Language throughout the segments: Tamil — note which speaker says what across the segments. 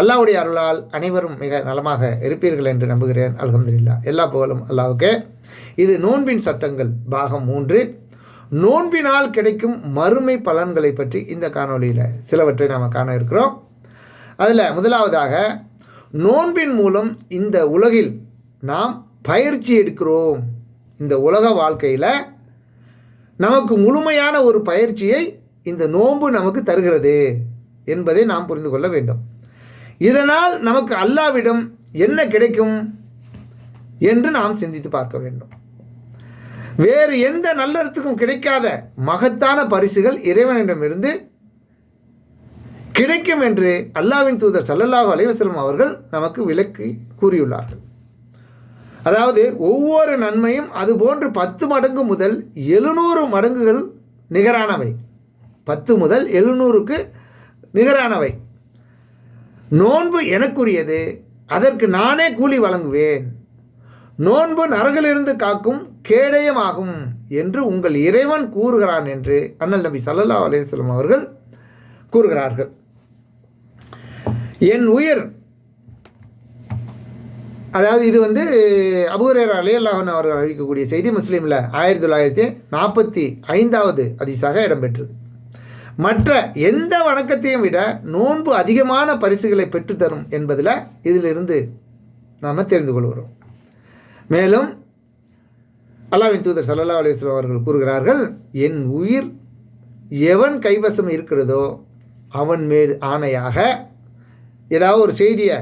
Speaker 1: அல்லாவுடைய அருளால் அனைவரும் மிக நலமாக இருப்பீர்கள் என்று நம்புகிறேன். அலகம்துல்லா எல்லா புகழும் அல்லாவுக்கே. இது நோன்பின் சட்டங்கள் பாகம் மூன்று. நோன்பினால் கிடைக்கும் மறுமை பலன்களை பற்றி இந்த காணொளியில் சிலவற்றை நாம் காண இருக்கிறோம். அதில் முதலாவதாக நோன்பின் மூலம் இந்த உலகில் நாம் பயிற்சி எடுக்கிறோம். இந்த உலக வாழ்க்கையில் நமக்கு முழுமையான ஒரு பயிற்சியை இந்த நோன்பு நமக்கு தருகிறது என்பதை நாம் புரிந்து கொள்ள வேண்டும். இதனால் நமக்கு அல்லாவிடம் என்ன கிடைக்கும் என்று நாம் சிந்தித்து பார்க்க வேண்டும். வேறு எந்த நல்லறத்துக்கும் கிடைக்காத மகத்தான பரிசுகள் இறைவனிடமிருந்து கிடைக்கும் என்று அல்லாவின் தூதர் சல்லல்லாஹு அலைவசலம் அவர்கள் நமக்கு விலக்கு கூறியுள்ளார்கள். அதாவது ஒவ்வொரு நன்மையும் அதுபோன்று பத்து மடங்கு முதல் எழுநூறு மடங்குகள் நிகரானவை. பத்து முதல் எழுநூறுக்கு நிகரானவை. நோன்பு எனக்குரியது அதற்கு நானே கூலி வழங்குவேன். நோன்பு நரகிலிருந்து காக்கும் கேடயமாகும் என்று உங்கள் இறைவன் கூறுகிறான் என்று அண்ணல் நபி சல்லல்லா அலேஸ்லம் அவர்கள் கூறுகிறார்கள். என் உயிர் அதாவது இது வந்து அபுரேர் அலையல்லாஹன் அவர்கள் அழிக்கக்கூடிய செய்தி முஸ்லீமில் ஆயிரத்தி தொள்ளாயிரத்தி நாற்பத்தி ஐந்தாவது அதிசாக இடம்பெற்றது. மற்ற எந்த வணக்கத்தையும் விட நோன்பு அதிகமான பரிசுகளை பெற்றுத்தரும் என்பதில் இதிலிருந்து நாம் தெரிந்து கொள்கிறோம். மேலும் அல்லாவின் தூதர் சல்லா அலுவலம் அவர்கள் கூறுகிறார்கள் என் உயிர் எவன் கைவசம் இருக்கிறதோ அவன் மேல் ஆணையாக ஏதாவது ஒரு செய்தியை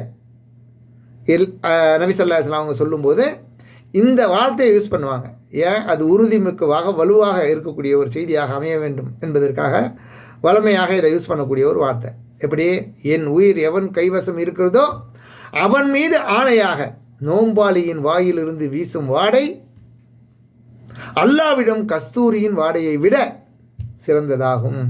Speaker 1: எல் நபிசல்லா இஸ்லாம் அவங்க சொல்லும்போது இந்த வார்த்தையை யூஸ் பண்ணுவாங்க. ஏன்? அது உறுதிமிக்கவாக வலுவாக இருக்கக்கூடிய ஒரு செய்தியாக அமைய வேண்டும் என்பதற்காக வளமையாக இதை யூஸ் பண்ணக்கூடிய ஒரு வார்த்தை. எப்படி? என் உயிர் எவன் கைவசம் இருக்கிறதோ அவன் மீது ஆணையாக நோம்பாளியின் வாயிலிருந்து வீசும் வாடை அல்லாவிடம் கஸ்தூரியின் வாடையை விட சிறந்ததாகும்.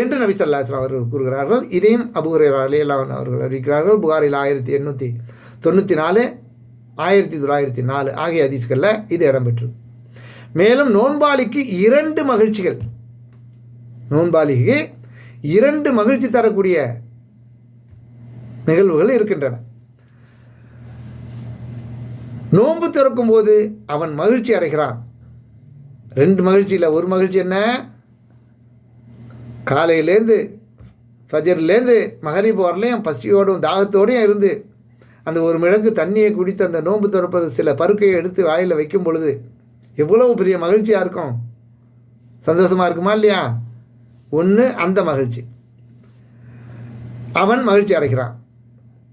Speaker 1: என்று நபி சல்லாஸ்லாம் அவர்கள் கூறுகிறார்கள். இதையும் அபுரே அலியல்லான் அவர்கள் அறிவிக்கிறார்கள். புகாரில் ஆயிரத்தி எண்ணூற்றி தொண்ணூற்றி நாலு ஆயிரத்தி தொள்ளாயிரத்தி நாலு ஆகிய அதிசுகளில் இது இடம்பெற்று மேலும் நோன்பாளிக்கு இரண்டு மகிழ்ச்சிகள். நோன்பாளிக்கு இரண்டு மகிழ்ச்சி தரக்கூடிய நிகழ்வுகள் இருக்கின்றன. நோன்பு திறக்கும் போது அவன் மகிழ்ச்சி அடைகிறான். ரெண்டு மகிழ்ச்சியில் ஒரு மகிழ்ச்சி என்ன? காலையிலேருந்து ஃபஜர்லேருந்து மகரிப் வரலையும் பசியோடும் தாகத்தோடையும் இருந்து அந்த ஒரு மிளகு தண்ணியை குடித்து அந்த நோன்பு திறப்பது சில பருக்கையை எடுத்து வாயில் வைக்கும் பொழுது எவ்வளவு பெரிய மகிழ்ச்சியாக இருக்கும். சந்தோஷமாக இருக்குமா இல்லையா? ஒன்று அந்த மகிழ்ச்சி. அவன் மகிழ்ச்சி அடைகிறான்.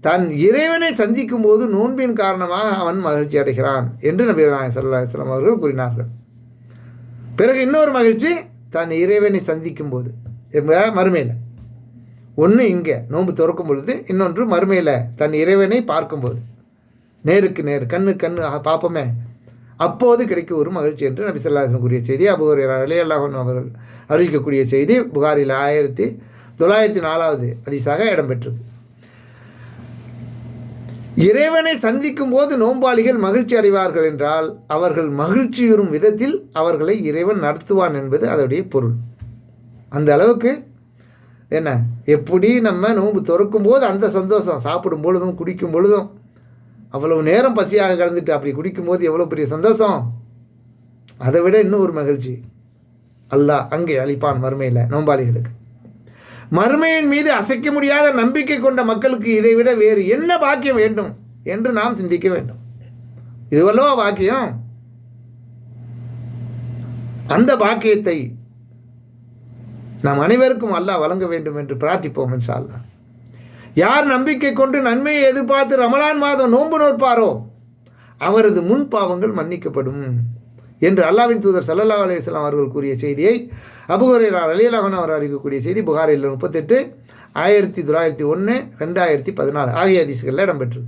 Speaker 1: தன் இறைவனை சந்திக்கும் போது நோன்பின் காரணமாக அவன் மகிழ்ச்சி அடைகிறான் என்று நபி சல்லாஹ் அவர்கள் கூறினார்கள். பிறகு இன்னொரு மகிழ்ச்சி தன் இறைவனை சந்திக்கும் போது மறுமையில். ஒன்று இங்கே நோன்பு திறக்கும் பொழுது இன்னொன்று மறுமையில் தன் இறைவனை பார்க்கும்போது. நேருக்கு நேர் கண்ணு கண்ணு பார்ப்போமே. அப்போது கிடைக்கும் ஒரு மகிழ்ச்சி என்று நபி சொல்லாசன் கூறிய செய்தி. அபுகர் அலி அல்லாஹன் அவர்கள் அறிவிக்கக்கூடிய செய்தி புகாரில் ஆயிரத்தி தொள்ளாயிரத்தி நாலாவது அதிசாக இடம்பெற்றது இறைவனை சந்திக்கும் போது நோம்பாளிகள் மகிழ்ச்சி அடைவார்கள் என்றால் அவர்கள் மகிழ்ச்சியுறும் விதத்தில் அவர்களை இறைவன் நடத்துவான் என்பது அதோடைய பொருள். அந்த அளவுக்கு என்ன? எப்படி நம்ம நோன்பு திறக்கும் போது அந்த சந்தோஷம் சாப்பிடும் பொழுதும் குடிக்கும் பொழுதும் அவ்வளவு நேரம் பசியாக கலந்துட்டு அப்படி குடிக்கும்போது எவ்வளோ பெரிய சந்தோஷம்? அதை விட இன்னும் ஒரு மகிழ்ச்சி. அல்லாஹ் அங்கே அளிப்பான் மறுமையில் நோம்பாளிகளுக்கு. மறுமையின் மீது அசைக்க முடியாத நம்பிக்கை கொண்ட மக்களுக்கு இதை விட வேறு என்ன பாக்கியம் வேண்டும் என்று நாம் சிந்திக்க வேண்டும். இதுவல்லவா பாக்கியம்? அந்த பாக்கியத்தை நாம் அனைவருக்கும் அல்லாஹ் வழங்க வேண்டும் என்று பிரார்த்திப்போம் இன்ஷால்லா யார் நம்பிக்கை கொண்டு நன்மையை எதிர்பார்த்து ரமலான் மாதம் நோன்பு நோற்பாரோ அவரது முன் பாவங்கள் மன்னிக்கப்படும் என்று அல்லாவின் தூதர் சல்லல்லா அலையம் அவர்கள் கூறிய செய்தியை அபுஹரேரார் அலியலாகன் அவர் அறிவிக்கக்கூடிய செய்தி புகாரில் முப்பத்தெட்டு ஆயிரத்தி தொள்ளாயிரத்தி ஒன்று ரெண்டாயிரத்தி பதினாலு ஆகிய அதிசுகளில் இடம்பெற்றது.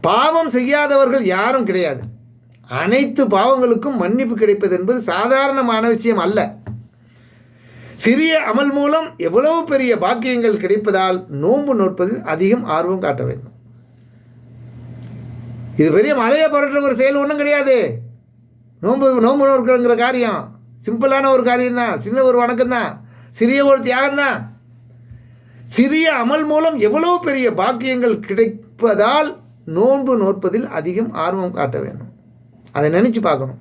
Speaker 1: பாவம் செய்யாதவர்கள் யாரும் கிடையாது. அனைத்து பாவங்களுக்கும் மன்னிப்பு கிடைப்பது என்பது சாதாரணமான விஷயம் அல்ல. சிறிய அமல் மூலம் எவ்வளவு பெரிய பாக்கியங்கள் கிடைப்பதால் நோன்பு நோற்பதில் அதிகம் ஆர்வம் காட்ட வேண்டும். இது பெரிய மலையை புரட்டுற ஒரு செயல் ஒன்றும் கிடையாது. நோன்பு நோன்பு நோக்கிறங்கிற காரியம் சிம்பிளான ஒரு காரியம் தான் சின்ன ஒரு வணக்கம் தான் சிறிய ஒரு தியாகம் தான் சிறிய அமல் மூலம் எவ்வளவு பெரிய பாக்கியங்கள் கிடைப்பதால் நோன்பு நோற்பதில் அதிகம் ஆர்வம் காட்ட வேண்டும். அதை நினச்சி பார்க்கணும்.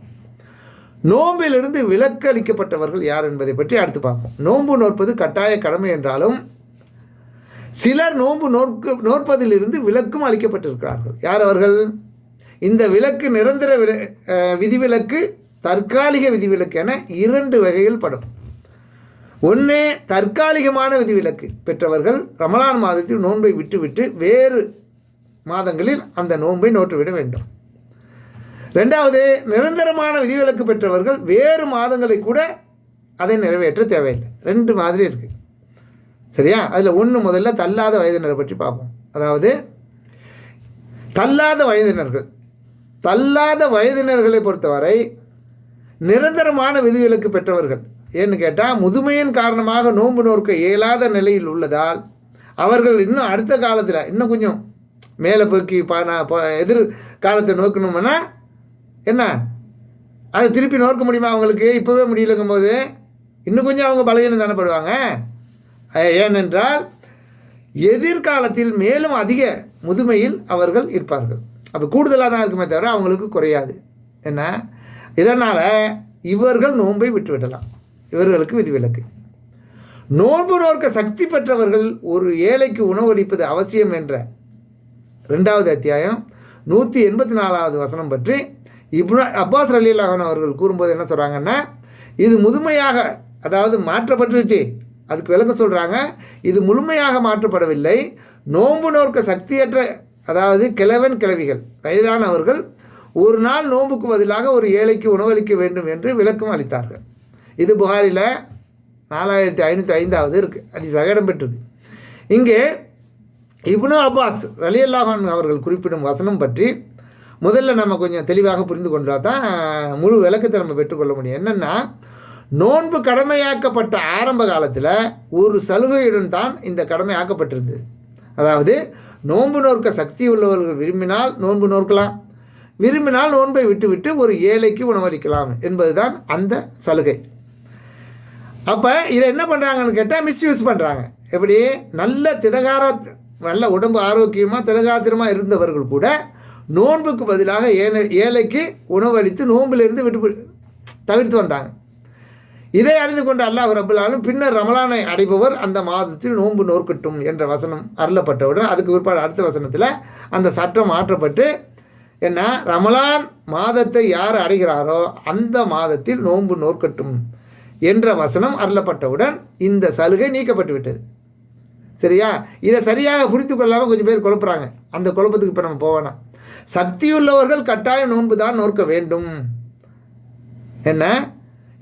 Speaker 1: நோம்பிலிருந்து விலக்கு அளிக்கப்பட்டவர்கள் யார் என்பதை பற்றி அடுத்து பார்ப்போம். நோன்பு நோற்பது கட்டாய கடமை என்றாலும் சிலர் நோன்பு நோற்கு நோற்பதிலிருந்து விலக்கும் அளிக்கப்பட்டிருக்கிறார்கள். யார் அவர்கள்? இந்த விலக்கு நிரந்தர வில விதிவிலக்கு தற்காலிக விதிவிலக்கு என இரண்டு வகையில் படும். ஒன்று தற்காலிகமான விதிவிலக்கு பெற்றவர்கள் ரமலான் மாதத்தில் நோன்பை விட்டுவிட்டு வேறு மாதங்களில் அந்த நோன்பை நோற்றுவிட வேண்டும். ரெண்டாவது நிரந்தரமான விதிவிலக்கு பெற்றவர்கள் வேறு மாதங்களை கூட அதை நிறைவேற்ற தேவையில்லை. ரெண்டு மாதிரி இருக்குது சரியா? அதில் ஒன்று முதல்ல தள்ளாத வயதினரை பற்றி பார்ப்போம். அதாவது தள்ளாத வயதினர்கள். தள்ளாத வயதினர்களை பொறுத்தவரை நிரந்தரமான விதிவிலக்கு பெற்றவர்கள். ஏன்னு கேட்டால் முதுமையின் காரணமாக நோன்பு நோக்க இயலாத நிலையில் உள்ளதால் அவர்கள் இன்னும் அடுத்த காலத்தில் இன்னும் கொஞ்சம் மேலே போக்கி பா நான் எதிர் காலத்தை நோக்கணும்னா என்ன? அதை திருப்பி நோக்க முடியுமா அவங்களுக்கு? இப்போவே முடியலங்கும் போது இன்னும் கொஞ்சம் அவங்க பலகீனம் தானப்படுவாங்க ஏனென்றால் எதிர்காலத்தில் மேலும் அதிக முதுமையில் அவர்கள் இருப்பார்கள். அப்போ கூடுதலாக தான் இருக்குமே தவிர அவங்களுக்கு குறையாது. என்ன? இதனால் இவர்கள் நோன்பை விட்டுவிடலாம் இவர்களுக்கு விதிவிலக்கு. நோன்பு நோக்க சக்தி பெற்றவர்கள் ஒரு ஏழைக்கு உணவளிப்பது அவசியம் என்ற ரெண்டாவது அத்தியாயம் நூற்றி எண்பத்தி நாலாவது வசனம் பற்றி இப்னு அப்பாஸ் ரலியல்லாஹன் அவர்கள் கூறும்போது என்ன சொல்கிறாங்கன்னா இது முதுமையாக அதாவது மாற்றப்பட்டுருச்சு. அதுக்கு விளக்கம் சொல்கிறாங்க இது முழுமையாக மாற்றப்படவில்லை. நோன்பு நோக்க சக்தியற்ற அதாவது கிழவன் கிழவிகள் வயதானவர்கள் ஒரு நாள் நோன்புக்கு பதிலாக ஒரு ஏழைக்கு உணவளிக்க வேண்டும் என்று விளக்கம் அளித்தார்கள். இது புகாரில் நாலாயிரத்தி ஐநூற்றி ஐந்தாவது இருக்குது அது சகடம் பெற்றிருக்கு. இங்கே இப்னு அப்பாஸ் ரலியல்லாஹன் அவர்கள் குறிப்பிடும் வசனம் பற்றி முதல்ல நம்ம கொஞ்சம் தெளிவாக புரிந்து கொண்டால் தான் முழு விளக்கத்தை நம்ம பெற்றுக்கொள்ள முடியும். என்னென்னா நோன்பு கடமையாக்கப்பட்ட ஆரம்ப காலத்தில் ஒரு சலுகையுடன் தான் இந்த கடமை ஆக்கப்பட்டிருந்தது. அதாவது நோன்பு நோக்க சக்தி உள்ளவர்கள் விரும்பினால் நோன்பு நோக்கலாம் விரும்பினால் நோன்பை விட்டுவிட்டு ஒரு ஏழைக்கு உணவளிக்கலாம் என்பதுதான் அந்த சலுகை. அப்போ இதை என்ன பண்ணுறாங்கன்னு கேட்டால் மிஸ்யூஸ் பண்ணுறாங்க எப்படி? நல்ல திடகார நல்ல உடம்பு ஆரோக்கியமாக திடகாத்திரமாக இருந்தவர்கள் கூட நோன்புக்கு பதிலாக ஏழை ஏழைக்கு உணவளித்து நோன்பிலிருந்து விட்டு தவிர்த்து வந்தாங்க. இதை அறிந்து கொண்ட அல்லாஹ் ரபுல்லாலும் பின்னர் ரமலானை அடைபவர் அந்த மாதத்தில் நோன்பு நோர்க்கட்டும் என்ற வசனம் அருளப்பட்டவுடன் அதுக்கு பிற்பாடு அடுத்த வசனத்தில் அந்த சட்டம் மாற்றப்பட்டு என்ன ரமலான் மாதத்தை யார் அடைகிறாரோ அந்த மாதத்தில் நோன்பு நோர்க்கட்டும் என்ற வசனம் அருளப்பட்டவுடன் இந்த சலுகை நீக்கப்பட்டு விட்டது. சரியா? இதை சரியாக புரிந்து கொள்ளாமல் கொஞ்சம் பேர் குழப்புறாங்க. அந்த குழப்பத்துக்கு இப்போ நம்ம போவேணாம் சக்தியுள்ளவர்கள் கட்டாயம் நோன்பு தான் நோக்க வேண்டும். என்ன?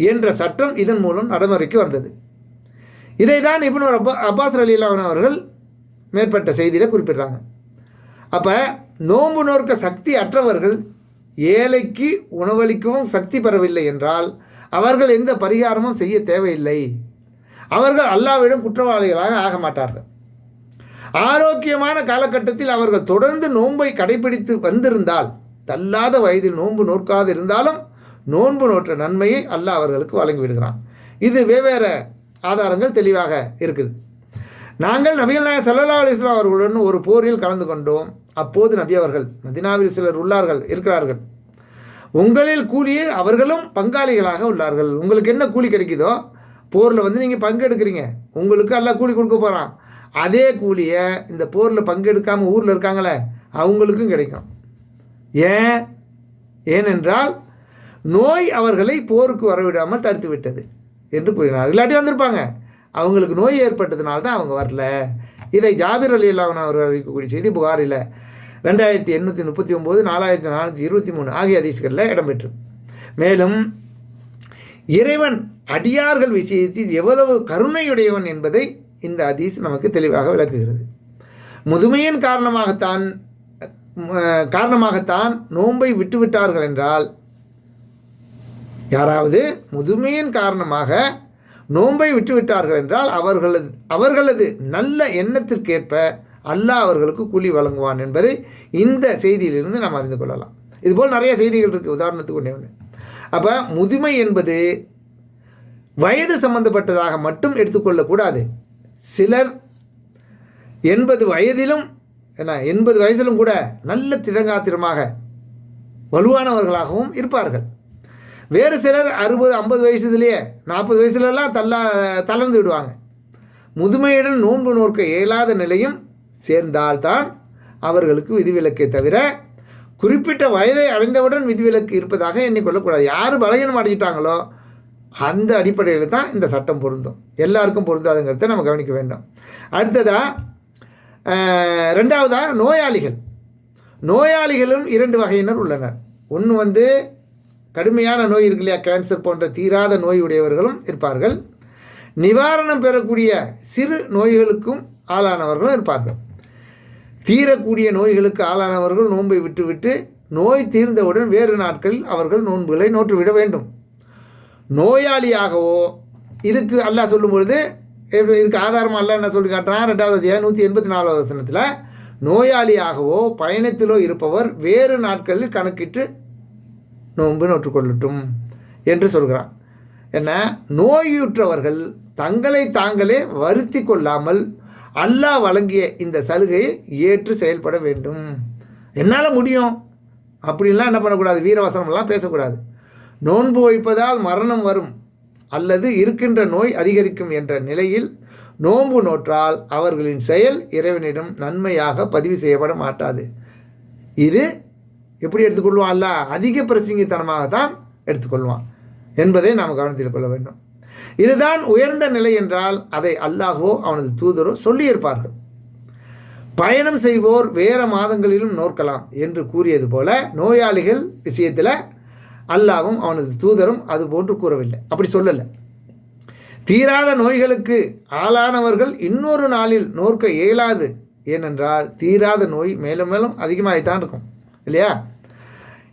Speaker 1: என்ற சட்டம் இதன் மூலம் நடைமுறைக்கு வந்தது. இதை தான் இப்னு அப்பா அப்பாஸ் அலிலாவன் அவர்கள் மேற்பட்ட செய்தியில் குறிப்பிடுறாங்க. அப்போ நோன்பு நோக்க சக்தி அற்றவர்கள் ஏழைக்கு உணவளிக்கவும் சக்தி பெறவில்லை என்றால் அவர்கள் எந்த பரிகாரமும் செய்ய தேவையில்லை. அவர்கள் அல்லாவிடம் குற்றவாளிகளாக ஆக மாட்டார்கள். ஆரோக்கியமான காலகட்டத்தில் அவர்கள் தொடர்ந்து நோன்பை கடைபிடித்து வந்திருந்தால் தள்ளாத வயதில் நோன்பு நோக்காது இருந்தாலும் நோன்பு நோற்ற நன்மையை அல்லாஹ் அவர்களுக்கு வழங்கி விடுகிறான். இது வெவ்வேறு ஆதாரங்கள் தெளிவாக இருக்குது. நாங்கள் நபிகள் நாயகம் சல்லல்லா அலிஸ்லாம் அவர்களுடன் ஒரு போரில் கலந்து கொண்டோம். அப்போது நபி அவர்கள் மதினாவில் சிலர் உள்ளார்கள் இருக்கிறார்கள். உங்களில் கூலியே அவர்களும் பங்காளிகளாக உள்ளார்கள். உங்களுக்கு என்ன கூலி கிடைக்குதோ போரில் வந்து நீங்கள் பங்கெடுக்கிறீங்க. உங்களுக்கு எல்லாம் கூலி கொடுக்க போகிறான் அதே கூலியை இந்த போரில் பங்கெடுக்காமல் ஊரில் இருக்காங்களே அவங்களுக்கும் கிடைக்கும். ஏன்? ஏனென்றால் நோய் அவர்களை போருக்கு வரவிடாமல் தடுத்து விட்டது என்று கூறினார் இல்லாட்டி வந்திருப்பாங்க. அவங்களுக்கு நோய் ஏற்பட்டதுனால தான் அவங்க வரல. இதை ஜாபிர் அலி அல்லாவன் அவர்கள் அறிவிக்கக்கூடிய செய்தி புகாரில் ரெண்டாயிரத்தி எண்ணூற்றி முப்பத்தி ஒம்பது நாலாயிரத்தி நானூற்றி இருபத்தி மூணு ஆகிய அதிசுகளில் இடம்பெற்று. மேலும் இறைவன் அடியார்கள் விஷயத்தில் எவ்வளவு கருணையுடையவன் என்பதை இந்த அதீஸ் நமக்கு தெளிவாக விளக்குகிறது. முதுமையின் காரணமாகத்தான் காரணமாகத்தான் நோன்பை விட்டுவிட்டார்கள் என்றால் யாராவது முதுமையின் காரணமாக நோன்பை விட்டுவிட்டார்கள் என்றால் அவர்களது அவர்களது நல்ல எண்ணத்திற்கேற்ப அல்லாஹ் அவர்களுக்கு கூலி வழங்குவான் என்பதை இந்த செய்தியிலிருந்து நாம் அறிந்து கொள்ளலாம். இதுபோல் நிறைய செய்திகள் இருக்குது உதாரணத்துக்கு ஒன்றே ஒன்று அப்போ முதுமை என்பது வயது சம்பந்தப்பட்டதாக மட்டும் எடுத்துக்கொள்ளக்கூடாது. சிலர் எண்பது வயதிலும் என்ன எண்பது வயதிலும் கூட நல்ல திடங்காத்திரமாக வலுவானவர்களாகவும் இருப்பார்கள். வேறு சிலர் அறுபது ஐம்பது வயசுலேயே நாற்பது வயசுலலாம் தள்ளா தளர்ந்து விடுவாங்க. முதுமையுடன் நோன்பு நோக்க இயலாத நிலையும் சேர்ந்தால்தான் அவர்களுக்கு விதிவிலக்கே தவிர குறிப்பிட்ட வயதை அடைந்தவுடன் விதிவிலக்கு இருப்பதாக எண்ணிக்கொள்ளக்கூடாது. யார் பலகீனம் அடைஞ்சிட்டாங்களோ அந்த அடிப்படையில் தான் இந்த சட்டம் பொருந்தும். எல்லாருக்கும் பொருந்தாதுங்கிறத நம்ம கவனிக்க வேண்டும். அடுத்ததாக ரெண்டாவதாக நோயாளிகள். நோயாளிகளும் இரண்டு வகையினர் உள்ளனர். ஒன்று வந்து கடுமையான நோய் இருக்கு இல்லையா? கேன்சர் போன்ற தீராத நோய் உடையவர்களும் இருப்பார்கள். நிவாரணம் பெறக்கூடிய சிறு நோய்களுக்கும் ஆளானவர்களும் இருப்பார்கள். தீரக்கூடிய நோய்களுக்கு ஆளானவர்கள் நோன்பை விட்டுவிட்டு நோய் தீர்ந்தவுடன் வேறு நாட்களில் அவர்கள் நோன்புகளை நோற்றுவிட வேண்டும். நோயாளியாகவோ இதுக்கு அல்லாஹ் சொல்லும் பொழுது இதுக்கு ஆதாரம் அல்ல என்ன சொல்லி காட்டுறான்? ரெண்டாவது அத்தியாயம் நூற்றி எண்பத்தி நாலாவது வசனத்தில் நோயாளியாகவோ பயணத்திலோ இருப்பவர் வேறு நாட்களில் கணக்கிட்டு நோன்பு நோற்றுக்கொள்ளட்டும் என்று சொல்கிறான். என்ன? நோயுற்றவர்கள் தங்களை தாங்களே வருத்தி கொள்ளாமல் அல்லாஹ் வழங்கிய இந்த சலுகையை ஏற்று செயல்பட வேண்டும். என்னால் முடியும்? அப்படின்லாம் என்ன பண்ணக்கூடாது? வீரவசனம்லாம் பேசக்கூடாது. நோன்பு வைப்பதால் மரணம் வரும் அல்லது இருக்கின்ற நோய் அதிகரிக்கும் என்ற நிலையில் நோன்பு நோற்றால் அவர்களின் செயல் இறைவனிடம் நன்மையாக பதிவு செய்யப்பட மாட்டாது. இது எப்படி எடுத்துக்கொள்வான் அல்ல அதிக பிரசங்கித்தனமாக தான் எடுத்துக்கொள்வான் என்பதை நாம் கவனத்தில் கொள்ள வேண்டும். இதுதான் உயர்ந்த நிலை என்றால் அதை அல்லாஹோ அவனது தூதரோ சொல்லியிருப்பார்கள். பயணம் செய்வோர் வேறு மாதங்களிலும் நோக்கலாம் என்று கூறியது போல நோயாளிகள் விஷயத்தில் அல்லாவும் அவனது தூதரும் அது போன்று கூறவில்லை. அப்படி சொல்லலை. தீராத நோய்களுக்கு ஆளானவர்கள் இன்னொரு நாளில் நோற்க இயலாது. ஏனென்றால் தீராத நோய் மேலும் மேலும் அதிகமாகித்தான் இருக்கும். இல்லையா?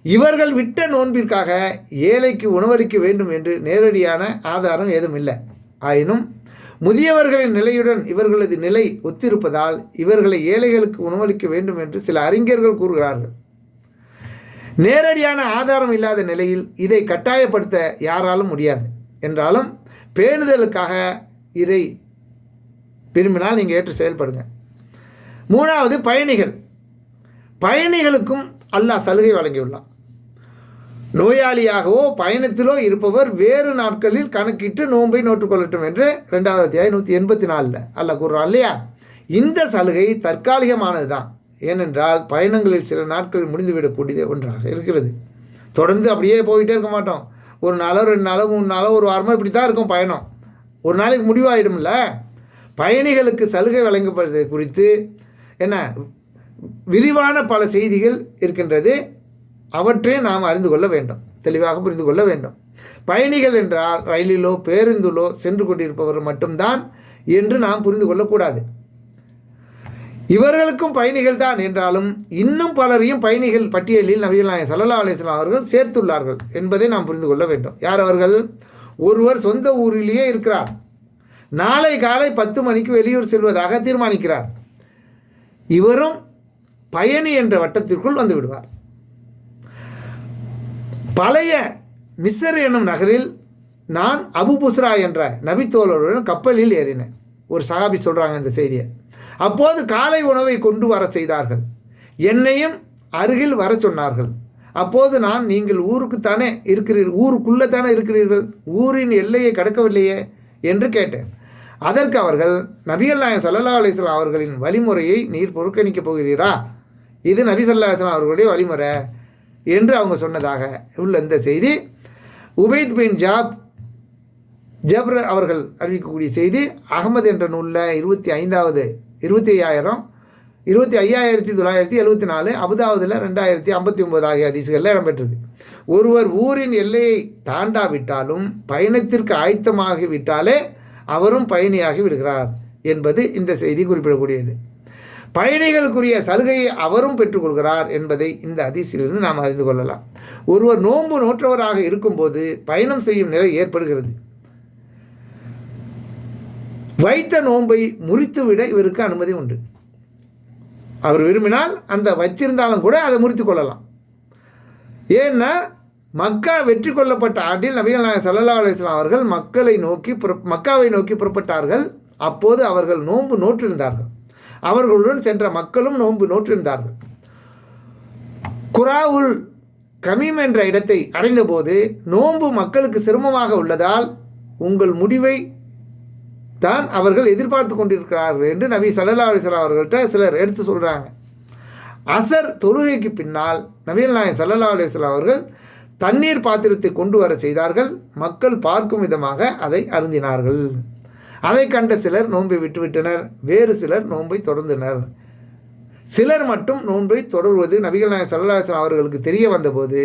Speaker 1: இவர்கள் விட்ட நோன்பிற்காக ஏழைக்கு உணவளிக்க வேண்டும் என்று நேரடியான ஆதாரம் ஏதும் இல்லை. ஆயினும் முதியவர்களின் நிலையுடன் இவர்களது நிலை ஒத்திருப்பதால் இவர்களை ஏழைகளுக்கு உணவளிக்க வேண்டும் என்று சில அறிஞர்கள் கூறுகிறார்கள். நேரடியான ஆதாரம் இல்லாத நிலையில் இதை கட்டாயப்படுத்த யாராலும் முடியாது. என்றாலும் பேணுதலுக்காக இதை விரும்பினால் நீங்கள் ஏற்று செயல்படுங்க. மூணாவது பயணிகள். பயணிகளுக்கும் அல்லாஹ் சலுகை வழங்கியுள்ளார் நோயாளியாகவோ பயணத்திலோ இருப்பவர் வேறு நாட்களில் கணக்கிட்டு நோன்பை நோற்றுக்கொள்ளட்டும் என்று ரெண்டாவது அத்தியாயம் நூற்றி எண்பத்தி நாலில் அல்ல கூறுறான் இல்லையா? இந்த சலுகை தற்காலிகமானது தான் ஏனென்றால் பயணங்களில் சில நாட்கள் முடிந்துவிடக்கூடியது ஒன்றாக இருக்கிறது. தொடர்ந்து அப்படியே போயிட்டே இருக்க மாட்டோம். ஒரு நாளோ ரெண்டு நாளோ மூணு நாளோ ஒரு வாரமோ இப்படி தான் இருக்கும் பயணம். ஒரு நாளைக்கு முடிவாயிடும்ல? பயணிகளுக்கு சலுகை வழங்கப்படுவது குறித்து என்ன? விரிவான பல செய்திகள் இருக்கின்றது. அவற்றை நாம் அறிந்து கொள்ள வேண்டும். தெளிவாக புரிந்து கொள்ள வேண்டும். பயணிகள் என்றால் ரயிலிலோ பேருந்திலோ சென்று கொண்டிருப்பவர் மட்டும்தான் என்று நாம் புரிந்து கொள்ளக்கூடாது இவர்களுக்கும் பயணிகள் தான் என்றாலும் இன்னும் பலரையும் பயணிகள் பட்டியலில் நபிகள் நாயகம் சல்லா அலிஸ்லாம் அவர்கள் சேர்த்துள்ளார்கள் என்பதை நாம் புரிந்து கொள்ள வேண்டும். யார் அவர்கள்? ஒருவர் சொந்த ஊரிலேயே இருக்கிறார். நாளை காலை பத்து மணிக்கு வெளியூர் செல்வதாக தீர்மானிக்கிறார். இவரும் பயணி என்ற வட்டத்திற்குள் வந்து விடுவார். பழைய மிஸ்ர் என்னும் நகரில் நான் அபு புஸ்ரா என்ற நபித்தோழருடன் கப்பலில் ஏறினேன். ஒரு சகாபி சொல்கிறாங்க இந்த செய்தியை. அப்போது காலை உணவை கொண்டு வர செய்தார்கள். என்னையும் அருகில் வர சொன்னார்கள். அப்போது நான் நீங்கள் ஊருக்குத்தானே இருக்கிறீர்கள் ஊருக்குள்ளே தானே இருக்கிறீர்கள்? ஊரின் எல்லையை கடக்கவில்லையே? என்று கேட்டேன். அதற்கு அவர்கள் நபிகள் நாயம் சல்லா அலிஸ்லாம் அவர்களின் வழிமுறையை நீர் புறக்கணிக்கப் போகிறீரா? இது நபி சல்லா அலிஸ்லாம் அவர்களுடைய வழிமுறை. என்று அவங்க சொன்னதாக உள்ள இந்த செய்தி உபைத் பின் ஜாப் ஜப்ர அவர்கள் அறிவிக்கக்கூடிய செய்தி அகமது என்ற நூலில் இருபத்தி ஐந்தாவது இருபத்தி ஐயாயிரம் இருபத்தி ஐயாயிரத்தி தொள்ளாயிரத்தி எழுபத்தி நாலு அபுதாவதில் ரெண்டாயிரத்தி ஐம்பத்தி ஒம்பது ஆகிய அதிசுகளில் இடம்பெற்றது. ஒருவர் ஊரின் எல்லையை தாண்டாவிட்டாலும் பயணத்திற்கு ஆயத்தமாகிவிட்டாலே அவரும் பயணியாகி விடுகிறார் என்பது இந்த செய்தி குறிப்பிடக்கூடியது. பயணிகளுக்குரிய சலுகையை அவரும் பெற்றுக்கொள்கிறார் என்பதை இந்த அதிசயிலிருந்து நாம் அறிந்து கொள்ளலாம். ஒருவர் நோன்பு நோற்றவராக இருக்கும்போது பயணம் செய்யும் நிலை ஏற்படுகிறது. வைத்த நோன்பை முறித்துவிட இவருக்கு அனுமதி உண்டு. அவர் விரும்பினால் அந்த வச்சிருந்தாலும் கூட அதை முறித்து கொள்ளலாம். ஏன்னா மக்கா வெற்றி கொள்ளப்பட்ட ஆண்டில் நபிகள் நாயகம் சல்லல்லா அலுவலாம் அவர்கள் மக்களை நோக்கி புற மக்காவை நோக்கி புறப்பட்டார்கள். அப்போது அவர்கள் நோன்பு நோற்றிருந்தார்கள். அவர்களுடன் சென்ற மக்களும் நோன்பு நோற்றிருந்தார்கள். குராவுல் கமீம் என்ற இடத்தை அடைந்தபோது நோன்பு மக்களுக்கு சிரமமாக உள்ளதால் உங்கள் முடிவை தான் அவர்கள் எதிர்பார்த்து கொண்டிருக்கிறார்கள் என்று நபி சல்லா அலிஸ்லாம் அவர்கள்ட்ட சிலர் எடுத்து சொல்கிறாங்க அசர் தொழுகைக்கு பின்னால் நபீல் நாயன் சல்லா அலிஸ்லாம் அவர்கள் தண்ணீர் பாத்திரத்தை கொண்டு வர செய்தார்கள். மக்கள் பார்க்கும் விதமாக அதை அருந்தினார்கள். அதை கண்ட சிலர் நோன்பை விட்டுவிட்டனர் வேறு சிலர் நோன்பை தொடர்ந்தனர். சிலர் மட்டும் நோன்பை தொடர்வது நபிகள் நாயகம் சல்லாஹன் அவர்களுக்கு தெரிய வந்தபோது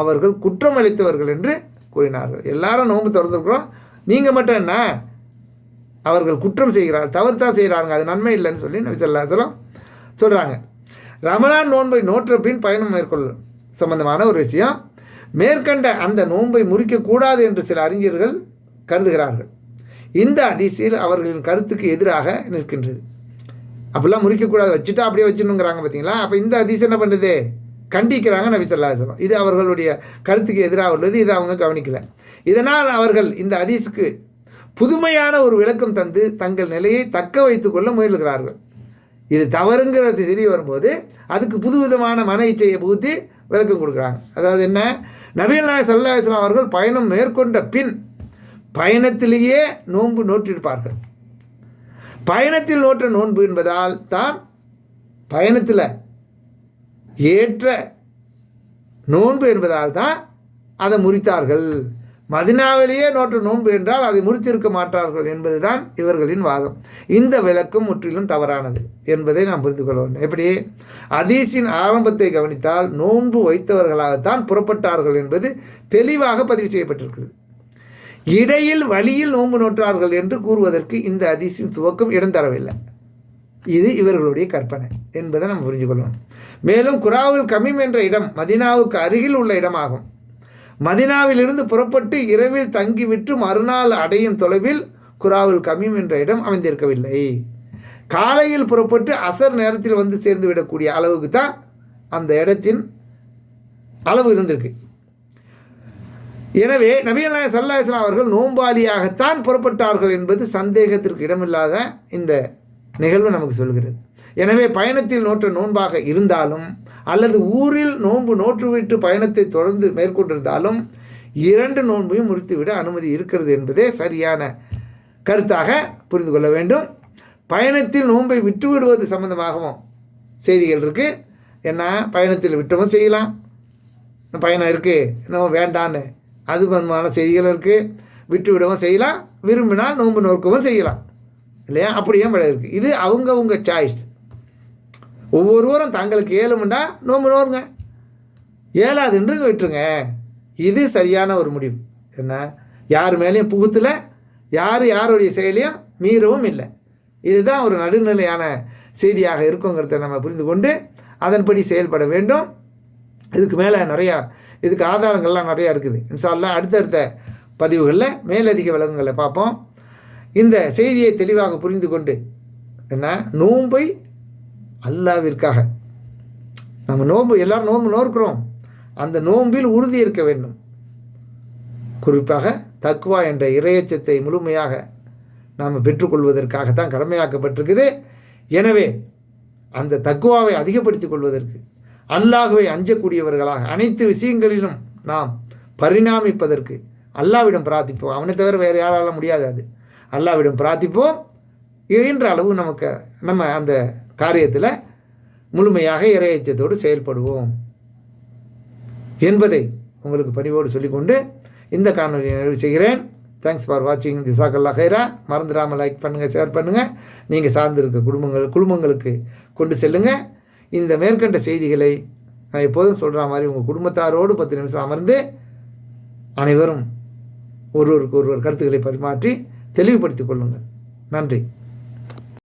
Speaker 1: அவர்கள் குற்றம் அளித்தவர்கள் என்று கூறினார்கள். எல்லாரும் நோன்பு தொடர்ந்துருக்குறோம் நீங்கள் மட்டும் என்ன? அவர்கள் குற்றம் செய்கிறார் தவறு தான் செய்கிறாங்க அது நன்மை இல்லைன்னு சொல்லி நபி சொல்லாசலம் சொல்கிறாங்க ரமலான் நோன்பை நோற்ற பின் பயணம் மேற்கொள்ளும் சம்பந்தமான ஒரு விஷயம். மேற்கண்ட அந்த நோன்பை முறிக்கக்கூடாது என்று சில அறிஞர்கள் கருதுகிறார்கள். இந்த அதிசயில் அவர்களின் கருத்துக்கு எதிராக நிற்கின்றது. அப்படிலாம் முறிக்கக்கூடாது வச்சுட்டா அப்படியே வச்சுணுங்கிறாங்க பார்த்தீங்களா? அப்போ இந்த அதிசயம் என்ன பண்ணுறது கண்டிக்கிறாங்க நபி சொல்லாசலம் இது அவர்களுடைய கருத்துக்கு எதிராக உள்ளது இதை அவங்க கவனிக்கலை. இதனால் அவர்கள் இந்த அதிசுக்கு புதுமையான ஒரு விளக்கம் தந்து தங்கள் நிலையை தக்க வைத்துக்கொள்ள முயல்கிறார்கள். இது தவறுங்கிறது தெரிய வரும்போது அதுக்கு புதுவிதமான மன இச்சையை புகுத்தி விளக்கம் கொடுக்குறாங்க. அதாவது என்ன? நவீன நாயக் சல்லா இஸ்லாம் அவர்கள் பயணம் மேற்கொண்ட பின் பயணத்திலேயே நோன்பு நோற்றிருப்பார்கள். பயணத்தில் நோற்ற நோன்பு என்பதால் தான் பயணத்தில் ஏற்ற நோன்பு என்பதால் தான் அதை முறித்தார்கள். மதினாவிலேயே நோற்று நோன்பு என்றால் அதை முறித்திருக்க மாட்டார்கள் என்பதுதான் இவர்களின் வாதம். இந்த விளக்கம் முற்றிலும் தவறானது என்பதை நாம் புரிந்து கொள்ள வேண்டும். எப்படி? அதீஸின் ஆரம்பத்தை கவனித்தால் நோன்பு வைத்தவர்களாகத்தான் புறப்பட்டார்கள் என்பது தெளிவாக பதிவு செய்யப்பட்டிருக்கிறது. இடையில் வழியில் நோன்பு நோற்றார்கள் என்று கூறுவதற்கு இந்த அதிசின் துவக்கம் இடம் தரவில்லை. இது இவர்களுடைய கற்பனை என்பதை நாம் புரிஞ்சு கொள்ளணும். மேலும் குராவில் கமீம் என்ற இடம் மதினாவுக்கு அருகில் உள்ள இடமாகும். மதினாவிலிருந்து புறப்பட்டு இரவில் தங்கிவிட்டு மறுநாள் அடையும் தொலைவில் குராவில் கமீம் என்ற இடம் அமைந்திருக்கவில்லை. காலையில் புறப்பட்டு அசர் நேரத்தில் வந்து சேர்ந்து விடக்கூடிய அளவுக்கு தான் அந்த இடத்தின் அளவு இருந்திருக்கு. எனவே நபீன சல்லாஹலாம் அவர்கள் நோம்பாளியாகத்தான் புறப்பட்டார்கள் என்பது சந்தேகத்திற்கு இடமில்லாத இந்த நிகழ்வு நமக்கு சொல்கிறது. எனவே பயணத்தில் நோற்ற நோன்பாக இருந்தாலும் அல்லது ஊரில் நோன்பு நோற்றுவிட்டு பயணத்தை தொடர்ந்து மேற்கொண்டிருந்தாலும் இரண்டு நோன்பையும் முடித்துவிட அனுமதி இருக்கிறது என்பதே சரியான கருத்தாக புரிந்து கொள்ள வேண்டும். பயணத்தில் நோன்பை விட்டுவிடுவது சம்பந்தமாகவும் செய்திகள் இருக்குது என்ன? பயணத்தில் விட்டவும் செய்யலாம். பயணம் இருக்குது என்னவோ வேண்டான்னு. அது சம்பந்தமான செய்திகள் இருக்குது விட்டு விடவும் செய்யலாம். விரும்பினால் நோன்பு நோக்கவும் செய்யலாம். இல்லையா? அப்படியே மழை இருக்குது இது அவங்கவுங்க சாய்ஸ் ஒவ்வொருவரும் தங்களுக்கு ஏழுமுண்டா நோம்பு நோருங்க ஏழாதுன்று விட்டுருங்க. இது சரியான ஒரு முடிவு. என்ன? யார் மேலேயும் புகுத்தில் யார் யாருடைய செயலையும் மீறவும் இல்லை. இதுதான் ஒரு நடுநிலையான செய்தியாக இருக்குங்கிறத நம்ம புரிந்து கொண்டு அதன்படி செயல்பட வேண்டும். இதுக்கு மேலே நிறையா இதுக்கு ஆதாரங்கள்லாம் நிறையா இருக்குது. இன்சால்லாம் அடுத்தடுத்த பதிவுகளில் மேலதிக விலங்குகளை பார்ப்போம். இந்த செய்தியை தெளிவாக புரிந்து கொண்டு என்ன? நோன்பை அல்லாவிற்காக. நம்ம நோன்பு எல்லாரும் நோன்பு நோக்கிறோம் அந்த நோன்பில் உறுதி இருக்க வேண்டும். குறிப்பாக தக்குவா என்ற இரையச்சத்தை முழுமையாக நாம் பெற்றுக்கொள்வதற்காக தான் கடமையாக்கப்பட்டிருக்குது. எனவே அந்த தக்குவாவை அதிகப்படுத்திக் கொள்வதற்கு அல்லாஹுவை அஞ்சக்கூடியவர்களாக அனைத்து விஷயங்களிலும் நாம் பரிணாமிப்பதற்கு அல்லாவிடம் பிரார்த்திப்போம். அவனை தவிர வேறு யாரால முடியாது அது. அல்லாவிடம் பிரார்த்திப்போம். என்ற அளவு நமக்கு நம்ம அந்த காரியத்தில் முழுமையாக இறையச்சத்தோடு செயல்படுவோம் என்பதை உங்களுக்கு பணிவோடு சொல்லிக்கொண்டு இந்த காணொலியை நிறைவு செய்கிறேன். தேங்க்ஸ் ஃபார் வாட்சிங் திசாக்கல்லா ஹைரா. மறந்துடாமல் லைக் பண்ணுங்கள் ஷேர் பண்ணுங்கள் நீங்கள் சார்ந்திருக்க குடும்பங்கள் குடும்பங்களுக்கு கொண்டு செல்லுங்கள் இந்த மேற்கண்ட செய்திகளை நான் எப்போதும் சொல்கிற மாதிரி உங்கள் குடும்பத்தாரோடு பத்து நிமிஷம் அமர்ந்து அனைவரும் ஒருவருக்கு ஒருவர் கருத்துக்களை பரிமாற்றி தெளிவுபடுத்திக் கொள்ளுங்கள். நன்றி.